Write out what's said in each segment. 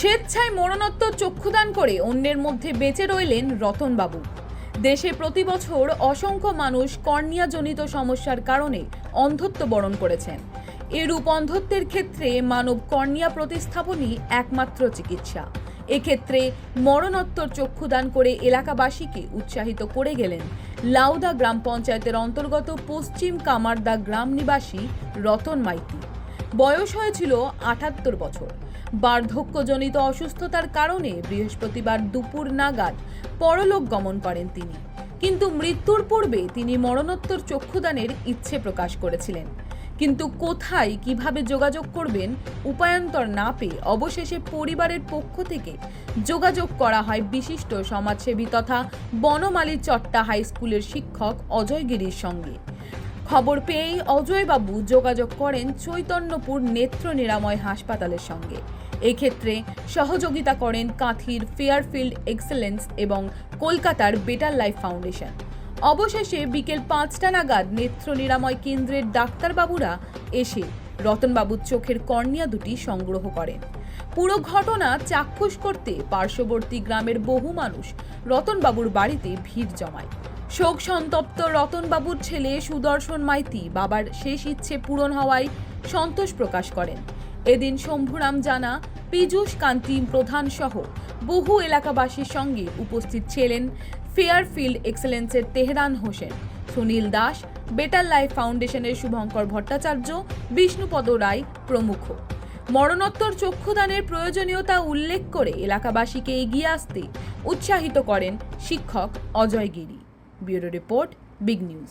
স্বেচ্ছায় মরণোত্তর চক্ষুদান করে অন্যের মধ্যে বেঁচে রইলেন রতনবাবু। দেশে প্রতি বছর অসংখ্য মানুষ কর্নিয়াজনিত সমস্যার কারণে অন্ধত্ব বরণ করেছেন। এরূপ অন্ধত্বের ক্ষেত্রে মানব কর্নিয়া প্রতিস্থাপনই একমাত্র চিকিৎসা। এক্ষেত্রে মরণোত্তর চক্ষুদান করে এলাকাবাসীকে উৎসাহিত করে গেলেন লাউদা গ্রাম পঞ্চায়েতের অন্তর্গত পশ্চিম কামারদা গ্রাম নিবাসী রতন মাইতি। বয়স হয়েছিল আটাত্তর বছর। বার্ধক্যজনিত অসুস্থতার কারণে বৃহস্পতিবার দুপুর নাগাদ পরলোক গমন করেন তিনি। কিন্তু মৃত্যুর পূর্বে তিনি মরণোত্তর চক্ষুদানের ইচ্ছে প্রকাশ করেছিলেন। কিন্তু কোথায় কীভাবে যোগাযোগ করবেন উপায়ন্তর না পেয়ে অবশেষে পরিবারের পক্ষ থেকে যোগাযোগ করা হয় বিশিষ্ট সমাজসেবী তথা বনমালী চট্টা হাই স্কুলের শিক্ষক অজয় গিরির সঙ্গে। খবর পেয়েই অজয়বাবু যোগাযোগ করেন চৈতন্যপুর নেত্র নিরাময় হাসপাতালের সঙ্গে। এক্ষেত্রে সহযোগিতা করেন কাঁথির ফেয়ারফিল্ড এক্সেলেন্স এবং কলকাতার বেটার লাইফ ফাউন্ডেশন। অবশেষে বিকেল পাঁচটা নাগাদ নেত্র নিরাময় কেন্দ্রের ডাক্তারবাবুরা এসে রতনবাবুর চোখের কর্নিয়া দুটি সংগ্রহ করেন। পুরো ঘটনা চাক্ষুষ করতে পার্শ্ববর্তী গ্রামের বহু মানুষ রতনবাবুর বাড়িতে ভিড় জমায়। শোক সন্তপ্ত রতনবাবুর ছেলে সুদর্শন মাইতি বাবার শেষ ইচ্ছে পূরণ হওয়ায় সন্তোষ প্রকাশ করেন। এদিন শম্ভুরাম জানা, পীযূষ কান্তি প্রধান সহ বহু এলাকাবাসীর সঙ্গে উপস্থিত ছিলেন ফেয়ারফিল্ড এক্সেলেন্সের Tehran Hossain, Sunil Das better life ফাউন্ডেশনের শুভঙ্কর ভট্টাচার্য, বিষ্ণুপদ রায় প্রমুখ। মরণোত্তর চক্ষুদানের প্রয়োজনীয়তা উল্লেখ করে এলাকাবাসীকে এগিয়ে আসতে উৎসাহিত করেন শিক্ষক Ajay Giri. Bureau report, big news.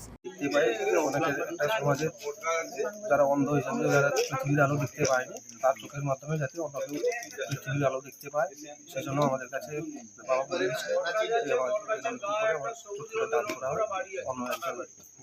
যারা অন্ধ হিসাবে যারা পৃথিবীর আলো দেখতে পায়নি, তার চোখের মাধ্যমে যাতে অন্য কেউ পৃথিবীর আলো দেখতে পায় সেই জন্য আমাদের কাছে বাবা দান করা হয় অন্য একজন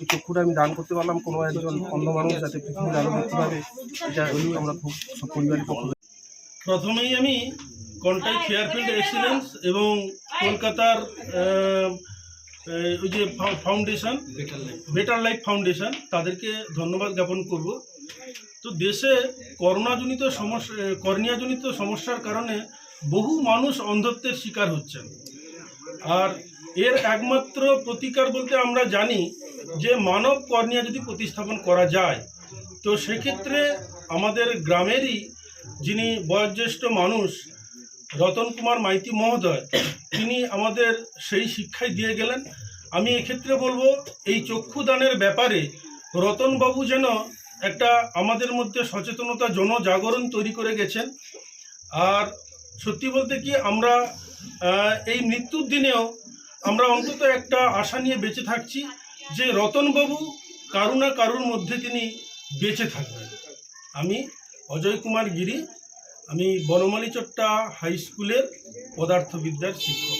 এই চক্ষুটা আমি দান করতে পারলাম। কোনো একজন অন্য মানুষ যাতে পৃথিবীর আলো দেখতে পাবে এটা আমরা খুব সব পরিবারের পক্ষ প্রথমেই আমি কন্টাক্ট ফেয়ারফিল্ড এক্সিলেন্স এবং কলকাতার ওই যে ফাউন্ডেশন বেটার লাইফ ফাউন্ডেশন তাদেরকে ধন্যবাদ জ্ঞাপন করব। তো দেশে করোনাজনিত সমস্যা কর্নিয়াজনিত সমস্যার কারণে বহু মানুষ অন্ধত্বের শিকার হচ্ছেন। আর এর একমাত্র প্রতিকার বলতে আমরা জানি যে মানব কর্নিয়া যদি প্রতিস্থাপন করা যায়, তো সেক্ষেত্রে আমাদের গ্রামেরই যিনি বয়োজ্যেষ্ঠ মানুষ রতন কুমার মাইতি মহোদয়, তিনি আমাদের সেই শিক্ষাই দিয়ে গেলেন। আমি এক্ষেত্রে বলব, এই চক্ষুদানের ব্যাপারে রতনবাবু যেন একটা আমাদের মধ্যে সচেতনতা জনজাগরণ তৈরি করে গেছেন। আর সত্যি বলতে কি আমরা এই মৃত্যুর দিনেও আমরা অন্তত একটা আশা নিয়ে বেঁচে থাকছি যে রতনবাবু কারু না কারুর মধ্যে তিনি বেঁচে থাকবেন। আমি অজয় কুমার গিরি, আমি বনমালী চট্টা হাই স্কুলের পদার্থবিদ্যার শিক্ষক।